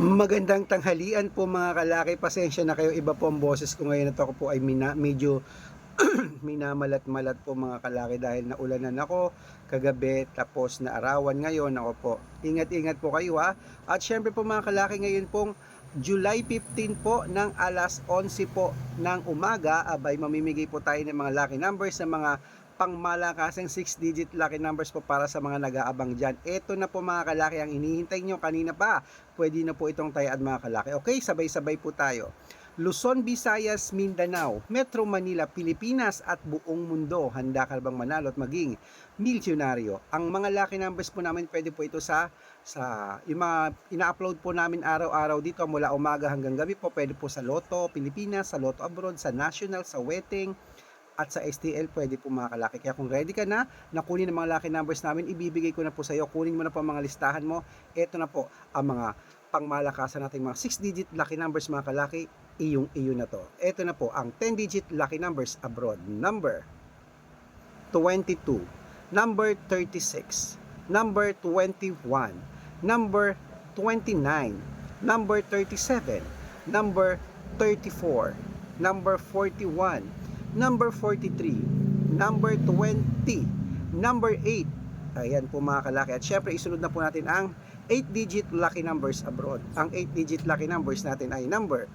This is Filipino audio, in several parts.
Magandang tanghalian po mga kalaki. Pasensya na kayo. Iba po ang boses ko ngayon at ako po ay mina, medyo minamalat-malat po mga kalaki dahil naulanan ako kagabi tapos na arawan ngayon ako po. Ingat-ingat po kayo ha. At syempre po mga kalaki ngayon pong July 15 po ng alas 11 po ng umaga abay mamimigay po tayo ng mga lucky numbers sa mga pangmalakasang 6 digit lucky numbers po para sa mga nag-aabang dyan. Ito na po mga kalaki ang hinihintay nyo kanina pa. Pwede na po itong tayaan mga kalaki. Okay, sabay-sabay po tayo. Luzon, Visayas, Mindanao, Metro Manila, Pilipinas at buong mundo. Handa ka bang manalo at maging milyonaryo? Ang mga lucky numbers po namin pwede po ito sa sa yung mga ina-upload po namin araw-araw dito mula umaga hanggang gabi po pwede po sa Lotto Pilipinas, sa Lotto Abroad, sa National, sa Wedding at sa STL pwede po mga kalaki. Kaya kung ready ka na, nakunin ang mga lucky numbers namin, ibibigay ko na po sa iyo. Kunin mo na po ang mga listahan mo. Ito na po ang mga pangmalakasan nating mga 6-digit lucky numbers mga kalaki. Iyong iyo na to. Ito na po ang 10-digit lucky numbers abroad. Number 22, number 36, number 21, number 29, number 37, number 34, number 41, number 43, number 20, number 8. Ayan po mga kalaki. At syempre isunod na po natin ang 8-digit lucky numbers abroad. Ang 8-digit lucky numbers natin ay number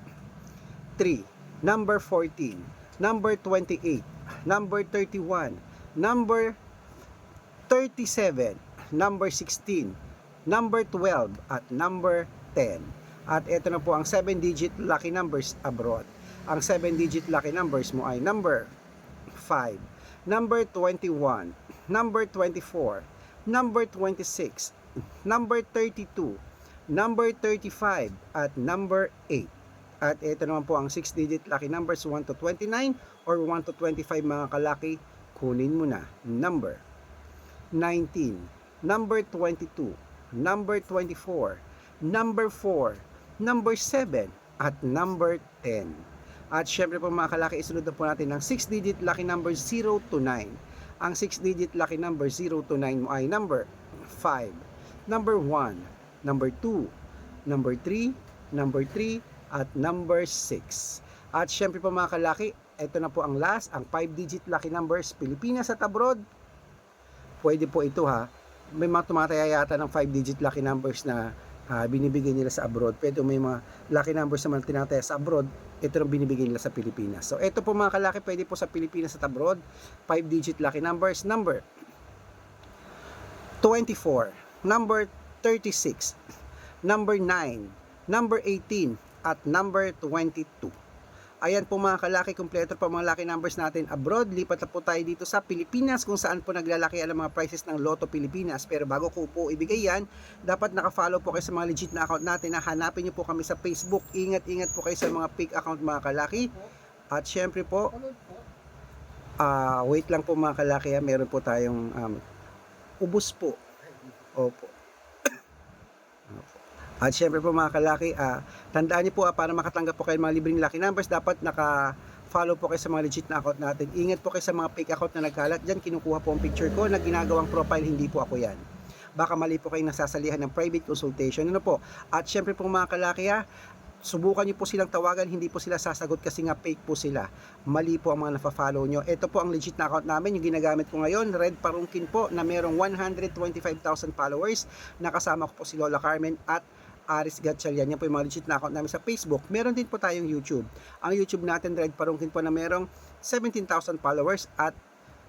3, number 14, number 28, number 31, number 37, number 16, number 12, at number 10. At ito na po ang 7-digit lucky numbers abroad. Ang 7-digit lucky numbers mo ay number 5, number 21, number 24, number 26, number 32, number 35, at number 8. At ito naman po ang 6-digit lucky numbers 1 to 29 or 1 to 25 mga kalaki. Kunin mo na. Number 19, number 22, number 24, number 4, number 7, at number 10. At syempre po mga kalaki, isunod na po natin ang 6-digit lucky number 0 to 9. Ang 6-digit lucky number 0 to 9 mo ay number 5, number 1, number 2, number 3, number 3, at number 6. At syempre po mga kalaki, ito na po ang last, ang 5-digit lucky numbers Pilipinas at abroad. Pwede po ito ha. May mga tumataya yata ng 5-digit lucky numbers na ah, binibigay nila sa abroad. Pero may mga lucky numbers naman tinataya sa abroad, ito ang binibigay nila sa Pilipinas. So ito po mga kalaki, pwede po sa Pilipinas at abroad, 5-digit lucky numbers. Number 24, number 36, number 9, number 18, at number 22. Ayan po mga kalaki, kompleto po mga lucky numbers natin abroad. Lipat na po tayo dito sa Pilipinas kung saan po naglalaki ang mga prices ng Lotto Pilipinas. Pero bago ko po ibigay yan, dapat nakafollow po kayo sa mga legit na account natin. Na hanapin nyo po kami sa Facebook. Ingat-ingat po kayo sa mga fake account mga kalaki. At syempre po, ah wait lang po mga kalaki, ha. meron po tayong um, ubus po. Opo. At syempre po mga kalaki, ah, tandaan niyo po ah, para makatanggap po kayo ng mga libreng lucky numbers, dapat naka-follow po kayo sa mga legit na account natin. Ingat po kayo sa mga fake account na nagkalat. Diyan kinukuha po ang picture ko na ginagawang profile, hindi po ako yan. Baka mali po kayong nasasalihan ng private consultation. Ano po? At syempre po mga kalaki ah, subukan niyo po silang tawagan, hindi po sila sasagot kasi nga fake po sila. Mali po ang mga nafa-follow nyo. Ito po ang legit na account namin, yung ginagamit ko ngayon, Red Parungkin po, na merong 125,000 followers. Nakasama ko po si Lola Carmen at Aris Gatchalian. Yan po yung mga legit na account namin sa Facebook. Meron din po tayong YouTube. Ang YouTube natin, Red Parungkin po na merong 17,000 followers at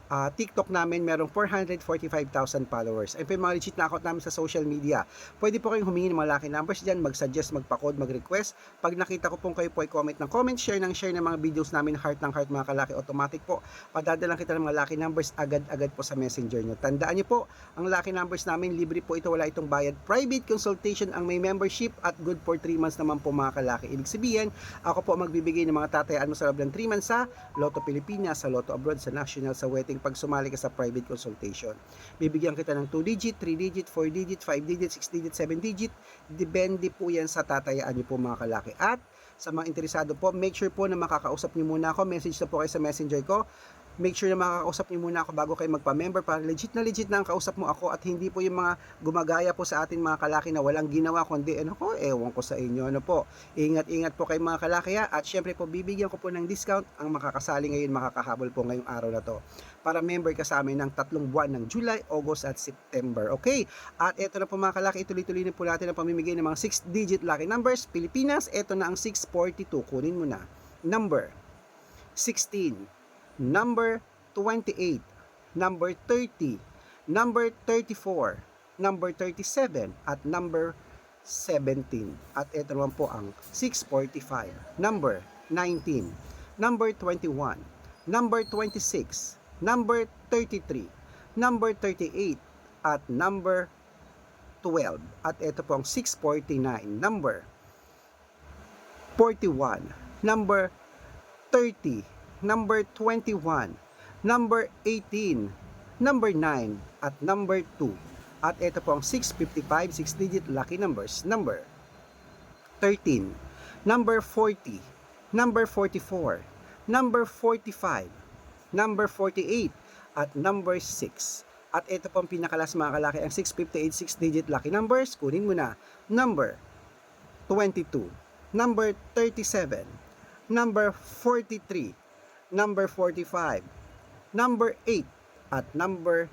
ah, TikTok namin merong 445,000 followers. Ayun po yung mga legit na account namin sa social media. Pwede po kayong humingi ng mga lucky numbers dyan, mag-suggest, magpa-code, mag-request. Pag nakita ko pong kayo po ay comment ng comment, share ng share ng mga videos namin, heart ng heart mga kalaki, automatic po. Padadalang kita ng mga lucky numbers agad-agad po sa messenger nyo. Tandaan nyo po, ang lucky numbers namin, libre po ito, wala itong bayad. Private consultation ang may membership at good for 3 months naman po mga kalaki. Ibig sabihin, ako po magbibigay ng mga tatayaan mo sa loob ng 3 months sa Lotto Pilipinas, sa Lotto Abroad, sa National, sa Wedding pag sumali ka sa private consultation. Bibigyan kita ng 2 digit, 3 digit, 4 digit, 5 digit, 6 digit, 7 digit. Depende po yan sa tatayaan niyo po mga kalaki. At sa mga interesado po, make sure po na makakausap niyo muna ako. Message na po kayo sa messenger ko. Make sure na makakausap niyo muna ako bago kayo magpa-member para legit na legit na ang kausap mo ako at hindi po yung mga gumagaya po sa atin mga kalaki na walang ginawa kundi ano ko, ewan ko sa inyo ano po. Ingat-ingat po kayo mga kalaki ha. at syempre po bibigyan ko po ng discount ang makakasali ngayon makakahabol po ngayong araw na to para member ka sa amin ng tatlong buwan ng July, August at September. Okay? At eto na po mga kalaki, ituloy-tuloy na po natin ang pamimigay ng mga 6-digit lucky numbers. Pilipinas, eto na ang 642. Kunin mo na. Number 16, number 28, number 30, number 34, number 37, at number 17. At ito naman po ang 645, number 19, number 21, number 26, number 33, number 38, at number 12. At ito po ang 649, number 41, number 30, number 21, number 18, number 9, at number 2. At ito po ang 655, 6-digit lucky numbers. Number 13, number 40, number 44, number 45, number 48, at number 6. At ito po ang pinakalas mga kalaki, ang 658, 6-digit lucky numbers. Kunin mo na. Number 22, number 37, number 43, number 45, number 8, at number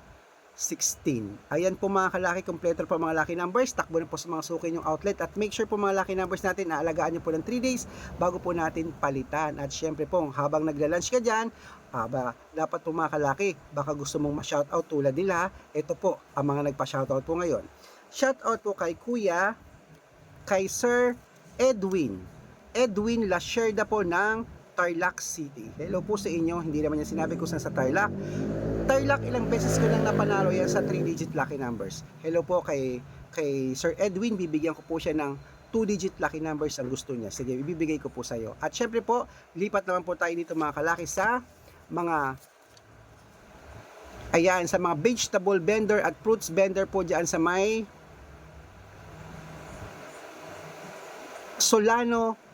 16. Ayan po mga kalaki, kompleto po mga lucky numbers. Takbo na po sa mga suki yung outlet at make sure po mga lucky numbers natin, naalagaan nyo po ng 3 days bago po natin palitan. At syempre po, habang nagla-lunch ka dyan, aba, dapat po mga kalaki, baka gusto mong ma-shoutout tulad nila, ito po ang mga nagpa-shoutout po ngayon. Shoutout po kay Kuya, kay Sir Edwin. Edwin Lasherda po ng Tarlac City. Hello po sa inyo, hindi naman yan sinabi ko saan sa Tarlac. Tarlac, ilang beses ko nang napanalo yan sa 3-digit lucky numbers. Hello po kay, kay Sir Edwin, bibigyan ko po siya ng 2-digit lucky numbers ang gusto niya. Sige, ibibigay ko po sa iyo. At syempre po, lipat naman po tayo dito mga kalaki sa mga ayan, sa mga vegetable vendor at fruits vendor po dyan sa may Solano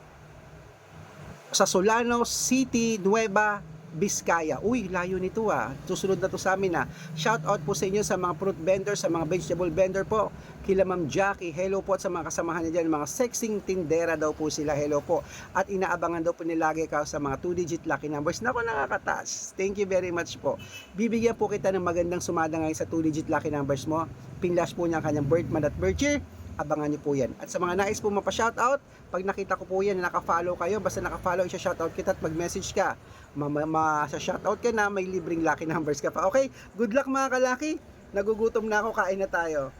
sa Solano City, Nueva Vizcaya. Uy, layo nito ah. Susunod na to sa amin ah. Shout out po sa inyo sa mga fruit vendor, sa mga vegetable vendor po. Kila Ma'am Jackie, hello po at sa mga kasamahan niya dyan, mga sexing tindera daw po sila, hello po. At inaabangan daw po nilagi ka sa mga 2-digit lucky numbers. Nako, nakakataas. Thank you very much po. Bibigyan po kita ng magandang sumada ngayon sa 2-digit lucky numbers mo. Pinlash po niya ang kanyang birth month at birth year abangan niyo po yan. At sa mga nais po mapa-shoutout, pag nakita ko po yan na naka-follow kayo, basta naka-follow, isa-shoutout kita at mag-message ka. Ma-shoutout ka na, may libreng lucky numbers ka pa. Okay, good luck mga kalaki. Nagugutom na ako, kain na tayo.